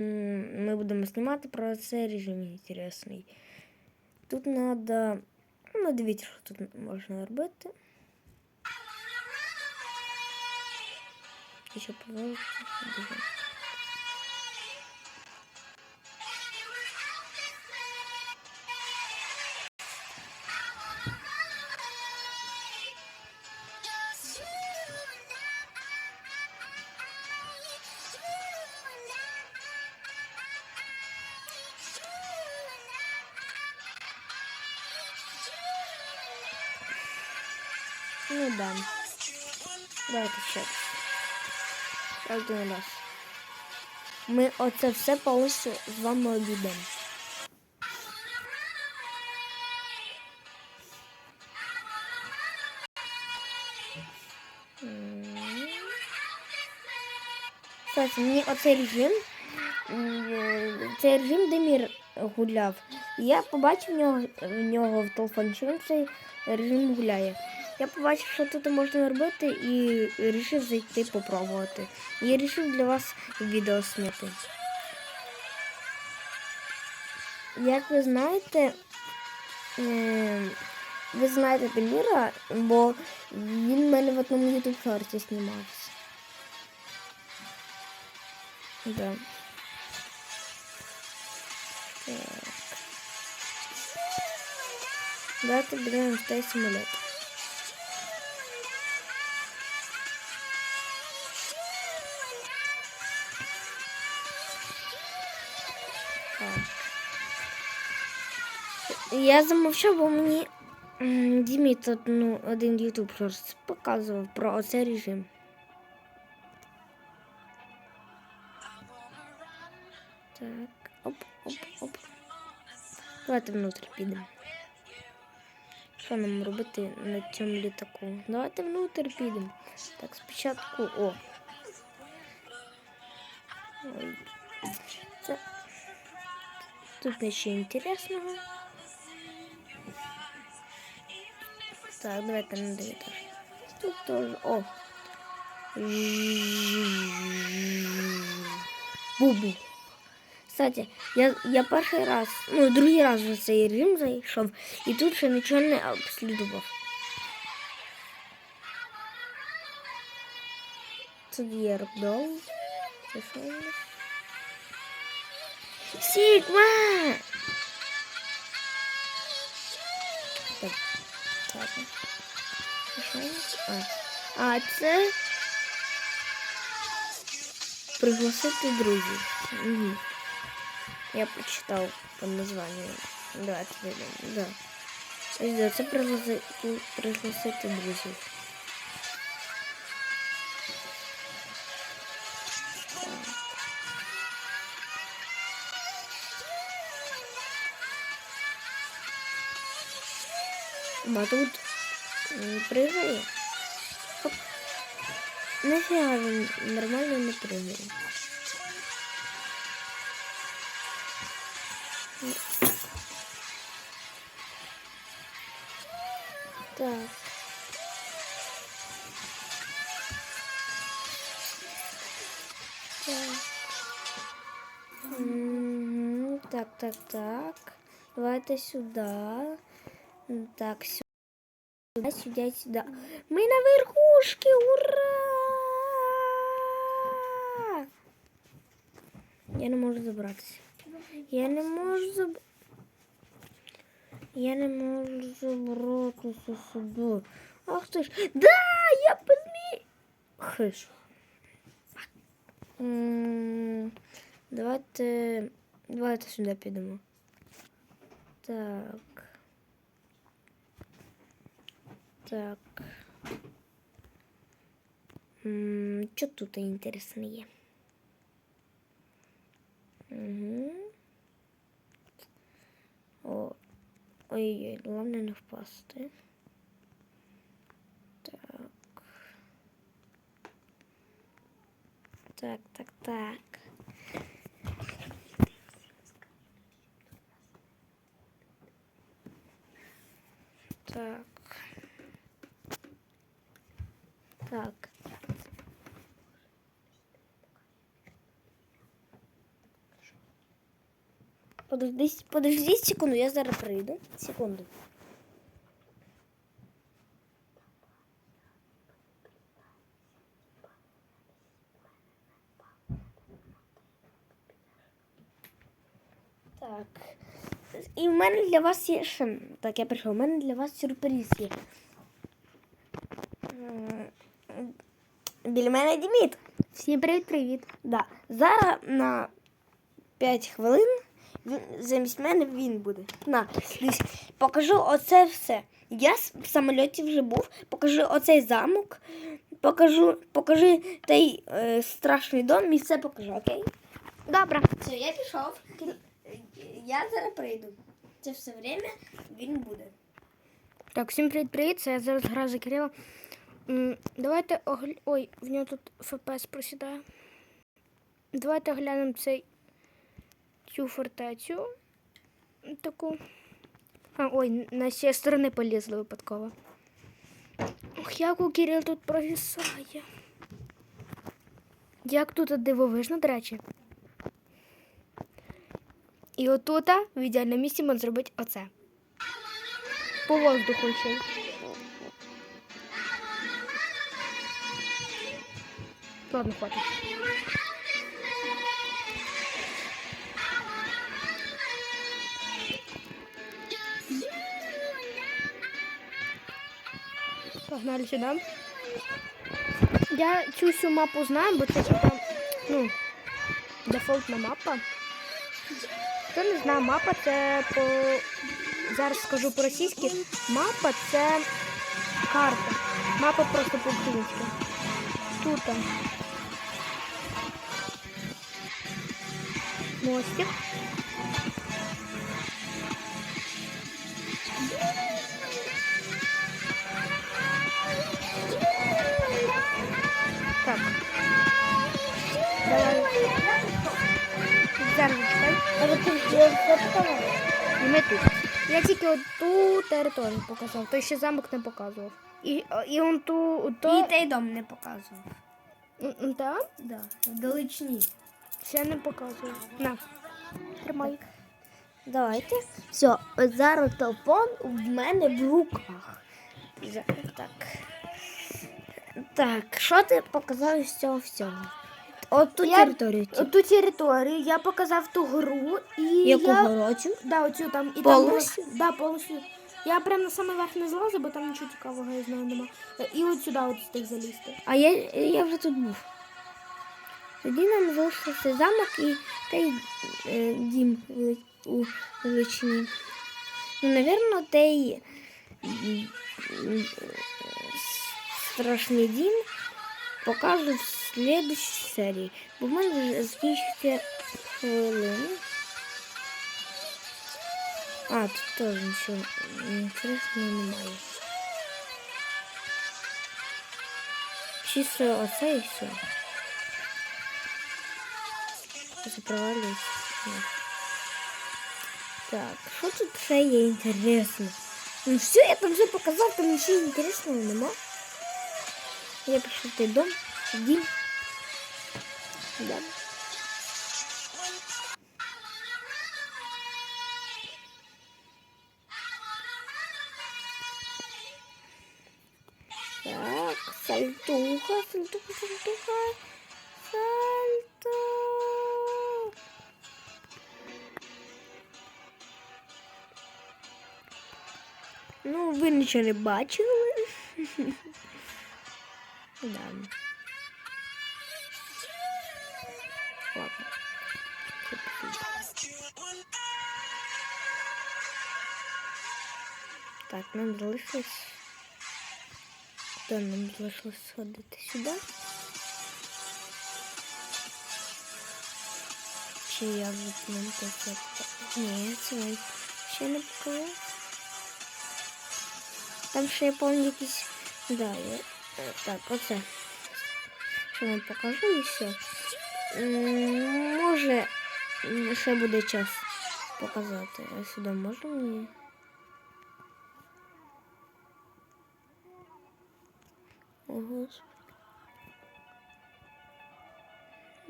м, будем снимать про цей режим интересный. Тут надо, Ну, дивіться, що тут можна робити. Еще ще Ну да. Давайте ще. Ще один раз. Ми оце все повністю з вами обійдемо. Кстати, мені оцей режим, цей режим Демір гуляв. Я побачив в нього, в нього в він цей режим гуляє. Я побачив, що тут можна робити і вирішив зайти попробувати. І вирішив для вас відео зняти. Як ви знаєте, е, ви знаєте Деміра, бо він в мене в одному YouTube шорті знімався. Да. Так. Давайте беремо цей самоліт. Так. Я замовчав, бо мені Дімі ну, один ютуб показував про оцей режим. Так, оп, оп, оп. Давайте внутрі підемо. Що нам робити на цьому літаку? Давайте внутрі підемо. Так, спочатку. О. Ой. Це... Тут нічого інтересного. Так, давайте на другий етаж. Тут теж. О. Бубу. Кстати, я, я перший раз, ну, другий раз в цей режим зайшов, і тут ще нічого не обслідував. Тут є рокдол. Це що у нас? Сігма! Ладно. Це що у нас? А, а це пригласити друзів. Угу. Я прочитал по названию. Да, это видно. Да. Ось да, це пригласи... пригласити друзів. А тут м, пригає. Хоп. Нафіга він нормально не пригає. Так. Так. Мгм. Так, так, так. Давайте сюда. Так, сюда, сюда, сюда. Мы на верхушке, ура! Я не можу забратися. Я не можу заб... Я не можу забратися сюди. Ах ти ж. Да, я подмі... Хиш. Давайте. Давайте сюди підемо. Так. Так. Що тут інтересне? Угу. Ой-ой, головне не впасти. Так. Так, так, так. Так. Так. Подождіть, подождіть секунду, я зараз прийду. Секунду. Так. І в мене для вас є. Так, я прийшов. У мене для вас сюрприз є. Біля мене Діміт. Всім привіт-привіт. Да. Зараз на 5 хвилин він, замість мене він буде. На, покажу оце все. Я в самольоті вже був, покажу оцей замок, покажу, покажи той е, страшний дом і все покажу, окей? Добре. Все, я пішов. Я зараз прийду. Це все время він буде. Так, всім привіт-привіт. Це я зараз граю за Кирила. Давайте огля... Ой, в нього тут ФПС просідає. Давайте оглянемо цей цю фортецю. Таку. А, ой, на всі сторони полізли випадково. Ох, як у Кирил тут провісає. Як тут дивовижно, до речі. І отута в ідеальному місці можна зробити оце. По воздуху ще. Ладно, хватит. Погнали сюда. Я цю всю мапу знаю, бо це типа, ну, дефолтна мапа. Хто не знає, мапа це по. Зараз скажу по-російськи. Мапа це карта. Мапа просто по-українськи. Тут. Мостик. Так. Давай. Вже все показав. І ми тут. Я тільки от ту територію показав, той ще замок не показував. І, і он ту то. І той дом не показував. Так? Да, вдалечні. Ще не показував. На. Тримай. Давайте. Все, от зараз телефон в мене в руках. Так. Так, що ти показав з цього всього? От ту Я- територію. цю. Ту територію я показав ту гру і Яку я... горочу? Да, оцю там і Повністю? там. Да, повністю. Я прям на самий верх не злазив, бо там нічого цікавого я знаю нема. І от сюди от встиг залізти. А я, я вже тут був. Тоді нам залишився замок і той е, дім у величині. Ну, напевно, той страшний дім покажу в слідчій серії. Бо в мене закінчиться хвилини. А, тут теж нічого інтересного немає. Чисто оце і все. Запровалюється. Так, що тут ще є інтересно? Ну все, я там вже показав, там нічого інтересного нема. Я пішов в той дом, дім. Да. Так, сальтуха, сальтуха, сальтуха, сальто. Ну, ви нічого не бачили. Да. Ладно. Так, нам залишилось. Куди нам залишилось сходити сюди? Чи я вже це Ні, це ще не показав. Там ще я пам'ятаю якісь. Да, я... е, Так, оце. Що вам покажу і все. Може, ще буде час показати. А сюди можна мені? О, Господи.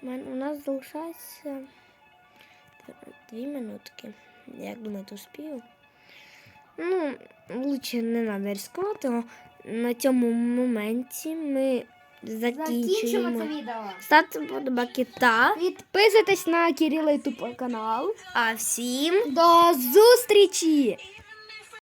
У У нас залишається Дві минутки. Як думаєте, успію? Ну, лучше не треба ризикувати. На цьому моменті ми закінчуємо. відео. Ставте подобаки та. Підписуйтесь на Кирила Ютуб канал. А всім До зустрічі!